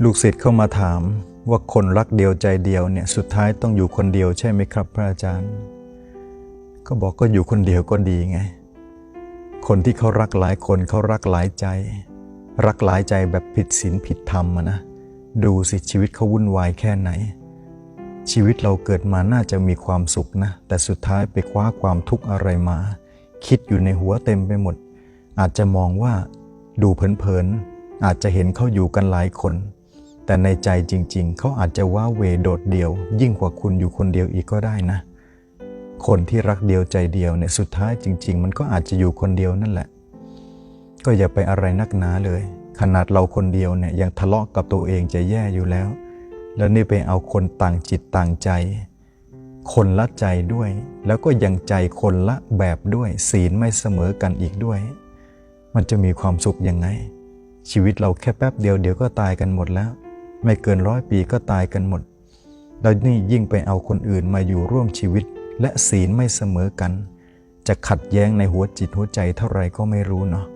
ลูกศิษย์เข้ามาถามว่าคนรักเดียวใจเดียวเนี่ยสุดท้ายต้องอยู่คนเดียวใช่ไหมครับ พระอาจารย์ ก็บอกก็อยู่คนเดียวก็ดีไง คนที่เขารักหลายคนเขารักหลายใจ รักหลายใจแบบผิดศีลผิดธรรมนะดูสิชีวิตเขาวุ่นวายแค่ไหน ชีวิตเราเกิดมาน่าจะมีความสุขนะ แต่สุดท้ายไปคว้าความทุกข์อะไรมา คิดอยู่ในหัวเต็มไปหมด อาจจะมองว่าดูเผินๆอาจจะเห็นเขาอยู่กันหลายคน แต่ในใจจริง ๆ เขาอาจจะว้าเวโดดเดียว ยิ่งกว่าคุณอยู่คนเดียวอีกก็ได้นะ คนที่รักเดียวใจเดียวเนี่ยสุดท้ายจริง ๆ มันก็อาจจะอยู่คนเดียวนั่นแหละ ก็อย่าไปอะไรนักหนาเลย ขนาดเราคนเดียวเนี่ยยังทะเลาะกับตัวเองจะแย่อยู่แล้ว แล้วนี่ไปเอาคนต่างจิตต่างใจ คนละใจด้วย แล้วก็ยังใจคนละแบบด้วย ศีลไม่เสมอกันอีกด้วย มันจะมีความสุขยังไง ชีวิตเราแค่แป๊บเดียวเดี๋ยวก็ตายกันหมดแล้ว ไม่เกินร้อยปีก็ตายกันหมดแล้วนี่ยิ่งไปเอาคนอื่นมาอยู่ร่วมชีวิต และศีลไม่เสมอกัน จะขัดแย้งในหัวจิตหัวใจเท่าไหร่ก็ไม่รู้เนาะ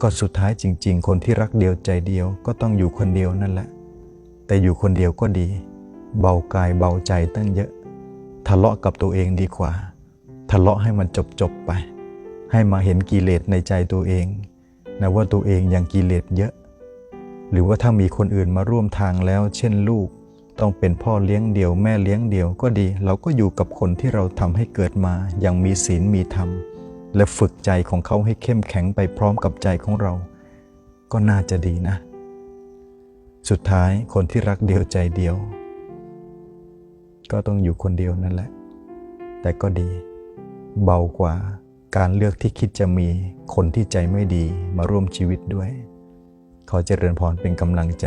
ก็สุดท้ายจริง ๆ คนที่รักเดียวใจเดียวก็ต้องอยู่คนเดียวนั่นแหละ แต่อยู่คนเดียวก็ดี เบากายเบาใจตั้งเยอะ ทะเลาะกับตัวเองดีกว่า ทะเลาะให้มันจบจบๆไป ให้มาเห็นกิเลสในใจตัวเองนะว่าตัวเองยังกิเลสเยอะ หรือว่าถ้ามีคนอื่นมาร่วมทางแล้ว เช่นลูก ต้องเป็นพ่อเลี้ยงเดี่ยวแม่เลี้ยงเดี่ยวก็ดี เราก็อยู่กับคนที่เราทำให้เกิดมาอย่างมีศีลมีธรรม และฝึกใจของเขาให้เข้มแข็งไปพร้อมกับใจของเรา ก็น่าจะดีนะ สุดท้ายคนที่รักเดียวใจเดียว ก็ต้องอยู่คนเดียวนั่นแหละ แต่ก็ดี เบากว่าการเลือกที่คิดจะมีคนที่ใจไม่ดีมาร่วมชีวิตด้วย ขอเจริญพรเป็นกำลังใจ